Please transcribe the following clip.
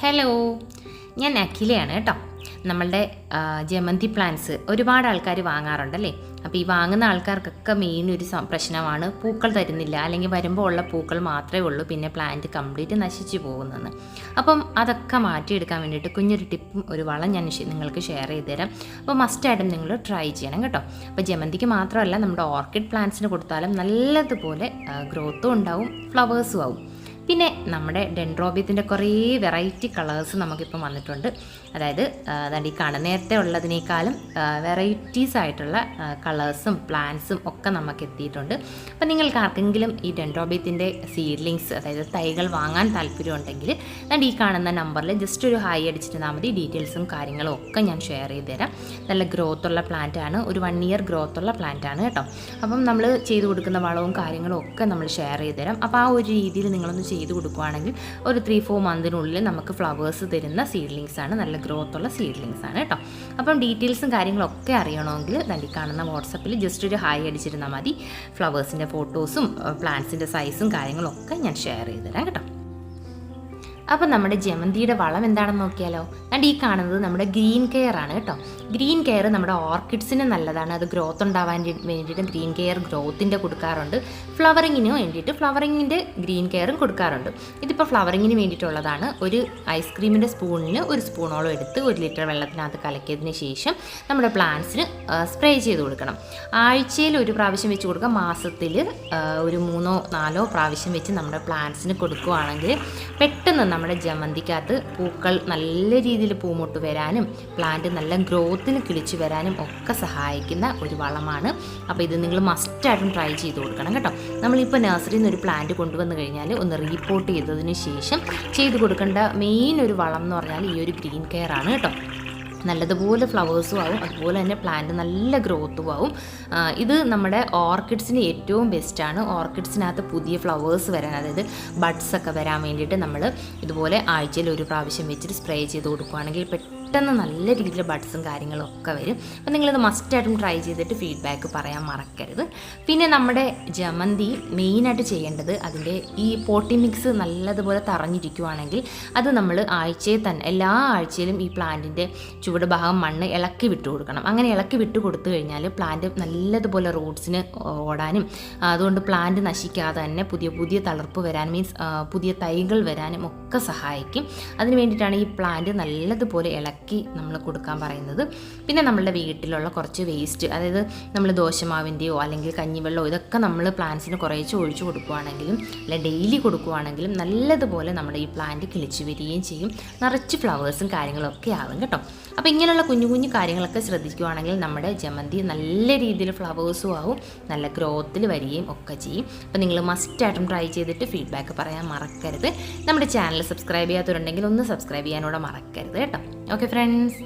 Hello ഞാൻ അഖിലയാണ് കേട്ടോ. നമ്മളുടെ ജമന്തി പ്ലാന്റ്സ് ഒരുപാട് ആൾക്കാർ വാങ്ങാറുണ്ടല്ലേ? അപ്പോൾ ഈ വാങ്ങുന്ന ആൾക്കാർക്കൊക്കെ മെയിൻ ഒരു പ്രശ്നമാണ് പൂക്കൾ തരുന്നില്ല. അല്ലെങ്കിൽ വരുമ്പോൾ ഉള്ള പൂക്കൾ മാത്രമേ ഉള്ളൂ. പിന്നെ പ്ലാന്റ് കംപ്ലീറ്റ് നശിച്ചു പോകുന്നതെന്ന്. അപ്പം അതൊക്കെ മാറ്റിയെടുക്കാൻ വേണ്ടിയിട്ട് കുഞ്ഞൊരു ടിപ്പും ഒരു വളം ഞാൻ നിങ്ങൾക്ക് ഷെയർ ചെയ്ത് തരാം. അപ്പോൾ മസ്റ്റായിട്ടും നിങ്ങൾ ട്രൈ ചെയ്യണം കേട്ടോ. അപ്പോൾ ജമന്തിക്ക് മാത്രമല്ല നമ്മുടെ ഓർക്കിഡ് പ്ലാന്റ്സിന് കൊടുത്താലും നല്ലതുപോലെ ഗ്രോത്തും ഉണ്ടാവും ഫ്ലവേഴ്സും ആവും. പിന്നെ നമ്മുടെ ഡെൻഡ്രോബിയത്തിന്റെ കുറേ വെറൈറ്റി കളേഴ്സ് നമുക്കിപ്പം വന്നിട്ടുണ്ട്. അതായത് അതായത് ഈ കാണുന്ന നേരത്തെ ഉള്ളതിനേക്കാളും വെറൈറ്റീസ് ആയിട്ടുള്ള കളേഴ്സും പ്ലാന്റ്സും ഒക്കെ നമുക്ക് എത്തിയിട്ടുണ്ട്. അപ്പം നിങ്ങൾക്ക് ആർക്കെങ്കിലും ഈ ഡെൻഡ്രോബിയത്തിന്റെ സീഡ്ലിങ്സ് അതായത് തൈകൾ വാങ്ങാൻ താല്പര്യമുണ്ടെങ്കിൽ അതായത് ഈ കാണുന്ന നമ്പറിൽ ജസ്റ്റ് ഒരു ഹായ് അടിച്ചിരുന്നാൽ മതി. ഡീറ്റെയിൽസും കാര്യങ്ങളും ഒക്കെ ഞാൻ ഷെയർ ചെയ്ത് തരാം. നല്ല പ്ലാന്റ് ആണ്. ഒരു വൺ ഇയർ ഗ്രോത്ത് ഉള്ള പ്ലാന്റ് ആണ് കേട്ടോ. അപ്പം നമ്മൾ ചെയ്തു കൊടുക്കുന്ന വളവും കാര്യങ്ങളും ഒക്കെ നമ്മൾ ഷെയർ ചെയ്ത് തരാം. അപ്പോൾ ആ ഒരു രീതിയിൽ നിങ്ങളൊന്ന് ചെയ്തു കൊടുക്കുകയാണെങ്കിൽ ഒരു ത്രീ ഫോർ മന്തിനുള്ളിൽ നമുക്ക് ഫ്ലവേഴ്സ് തരുന്ന സീഡ്ലിങ്സ് ആണ് നല്ല ഗ്രോത്ത് ഉള്ള സീഡ്ലിങ്സ് ആണ് കേട്ടോ അപ്പം ഡീറ്റെയിൽസും കാര്യങ്ങളൊക്കെ അറിയണമെങ്കിൽ ദണ്ടി കാണുന്ന വാട്സപ്പിൽ ജസ്റ്റ് ഒരു ഹായ് അടിച്ചിരുന്നാൽ മതി. ഫ്ലവേഴ്സിന്റെ ഫോട്ടോസും പ്ലാന്റ്സിന്റെ സൈസും കാര്യങ്ങളൊക്കെ ഞാൻ ഷെയർ ചെയ്ത് തരാം കേട്ടോ. അപ്പം നമ്മുടെ ജമന്തിയുടെ വളം എന്താണെന്ന് നോക്കിയാലോ? ആൻഡ് ഈ കാണുന്നത് നമ്മുടെ ഗ്രീൻ കെയർ ആണ് കേട്ടോ. ഗ്രീൻ കെയർ നമ്മുടെ ഓർക്കിഡ്സിന് നല്ലതാണ്. അത് ഗ്രോത്ത് ഉണ്ടാവാൻ വേണ്ടിയിട്ടും ഗ്രീൻ കെയർ ഗ്രോത്തിന്റെ കൊടുക്കാറുണ്ട്. ഫ്ലവറിങ്ങിന് വേണ്ടിയിട്ട് ഫ്ലവറിങ്ങിന്റെ ഗ്രീൻ കെയറും കൊടുക്കാറുണ്ട്. ഇതിപ്പോൾ ഫ്ലവറിങ്ങിന് വേണ്ടിയിട്ടുള്ളതാണ്. ഒരു ഐസ്ക്രീമിന്റെ സ്പൂണിന് ഒരു സ്പൂണോളം എടുത്ത് ഒരു ലിറ്റർ വെള്ളത്തിനകത്ത് കലക്കിയതിന് ശേഷം നമ്മുടെ പ്ലാന്റ്സിന് സ്പ്രേ ചെയ്ത് കൊടുക്കണം. ആഴ്ചയിൽ ഒരു പ്രാവശ്യം വെച്ച് കൊടുക്കുക. മാസത്തിൽ ഒരു മൂന്നോ നാലോ പ്രാവശ്യം വെച്ച് നമ്മുടെ പ്ലാന്റ്സിന് കൊടുക്കുകയാണെങ്കിൽ പെട്ടെന്ന് നമ്മുടെ ജമന്തിക്കകത്ത് പൂക്കൾ നല്ല രീതിയിൽ പൂമൊട്ട് വരാനും പ്ലാന്റ് നല്ല ഗ്രോത്തിന് കിളിച്ചു വരാനും ഒക്കെ സഹായിക്കുന്ന ഒരു വളമാണ്. അപ്പോൾ ഇത് നിങ്ങൾ മസ്റ്റായിട്ടും ട്രൈ ചെയ്ത് കൊടുക്കണം കേട്ടോ. നമ്മളിപ്പോൾ നഴ്സറിയിൽ നിന്ന് ഒരു പ്ലാന്റ് കൊണ്ടുവന്ന് കഴിഞ്ഞാൽ ഒന്ന് റീപോർട്ട് ചെയ്തതിന് ശേഷം ചെയ്ത് കൊടുക്കേണ്ട മെയിൻ ഒരു വളം എന്ന് പറഞ്ഞാൽ ഈ ഒരു ഗ്രീൻ കെയർ ആണ് കേട്ടോ. നല്ലതുപോലെ ഫ്ലവേഴ്സും ആവും അതുപോലെ തന്നെ പ്ലാന്റ് നല്ല ഗ്രോത്തും ആവും. ഇത് നമ്മുടെ ഓർക്കിഡ്സിന് ഏറ്റവും ബെസ്റ്റാണ് ഓർക്കിഡ്സിനകത്ത് പുതിയ ഫ്ലവേഴ്സ് വരാൻ അതായത് ബഡ്സ് ഒക്കെ വരാൻ വേണ്ടിയിട്ട് നമ്മൾ ഇതുപോലെ ആഴ്ചയിൽ ഒരു പ്രാവശ്യം വെച്ചിട്ട് സ്പ്രേ ചെയ്ത് കൊടുക്കുകയാണെങ്കിൽ പെട്ടെന്ന് നല്ല രീതിയിൽ ബഡ്സും കാര്യങ്ങളും ഒക്കെ വരും. അപ്പം നിങ്ങളിത് മസ്റ്റായിട്ടും ട്രൈ ചെയ്തിട്ട് ഫീഡ്ബാക്ക് പറയാൻ മറക്കരുത്. പിന്നെ നമ്മുടെ ജമന്തി മെയിനായിട്ട് ചെയ്യേണ്ടത് അതിന്റെ ഈ പോട്ടി മിക്സ് നല്ലതുപോലെ തറഞ്ഞിരിക്കുവാണെങ്കിൽ അത് നമ്മൾ ആഴ്ചയിൽ തന്നെ എല്ലാ ആഴ്ചയിലും ഈ പ്ലാന്റിന്റെ ചുവട് ഭാഗം മണ്ണ് ഇളക്കി വിട്ടു കൊടുക്കണം. അങ്ങനെ ഇളക്കി വിട്ട് കൊടുത്തു കഴിഞ്ഞാൽ പ്ലാന്റ് നല്ലതുപോലെ റൂട്ട്സിന് ഓടാനും അതുകൊണ്ട് പ്ലാന്റ് നശിക്കാതെ തന്നെ പുതിയ പുതിയ തളർപ്പ് വരാൻ മീൻസ് പുതിയ തൈകൾ വരാനും ഒക്കെ സഹായിക്കും. അതിന് വേണ്ടിയിട്ടാണ് ഈ പ്ലാന്റ് നല്ലതുപോലെ ഇളക്കി നമ്മൾ കൊടുക്കാൻ പറയുന്നത്. പിന്നെ നമ്മളുടെ വീട്ടിലുള്ള കുറച്ച് വേസ്റ്റ് അതായത് നമ്മൾ ദോശമാവിന്റെയോ അല്ലെങ്കിൽ കഞ്ഞിവെള്ളമോ ഇതൊക്കെ നമ്മൾ പ്ലാന്റ്സിന് കുറേച്ച് ഒഴിച്ചു കൊടുക്കുകയാണെങ്കിലും അല്ല ഡെയിലി കൊടുക്കുകയാണെങ്കിലും നല്ലതുപോലെ നമ്മുടെ ഈ പ്ലാന്റ് കിളിച്ചു വരികയും ചെയ്യും. നിറച്ച് ഫ്ലവേഴ്സും കാര്യങ്ങളും ഒക്കെ ആവും കേട്ടോ. അപ്പോൾ ഇങ്ങനെയുള്ള കുഞ്ഞു കുഞ്ഞു കാര്യങ്ങളൊക്കെ ശ്രദ്ധിക്കുകയാണെങ്കിൽ നമ്മുടെ ജമന്തി നല്ല രീതിയിൽ ഫ്ലവേഴ്സും ആവും നല്ല ഗ്രോത്തിൽ വരികയും ഒക്കെ ചെയ്യും. അപ്പോൾ നിങ്ങൾ മസ്റ്റായിട്ടും ട്രൈ ചെയ്തിട്ട് ഫീഡ്ബാക്ക് പറയാൻ മറക്കരുത്. നമ്മുടെ ചാനൽ സബ്സ്ക്രൈബ് ചെയ്യാത്തവരുണ്ടെങ്കിൽ ഒന്ന് സബ്സ്ക്രൈബ് ചെയ്യാനൂടെ മറക്കരുത് കേട്ടോ. Okay friends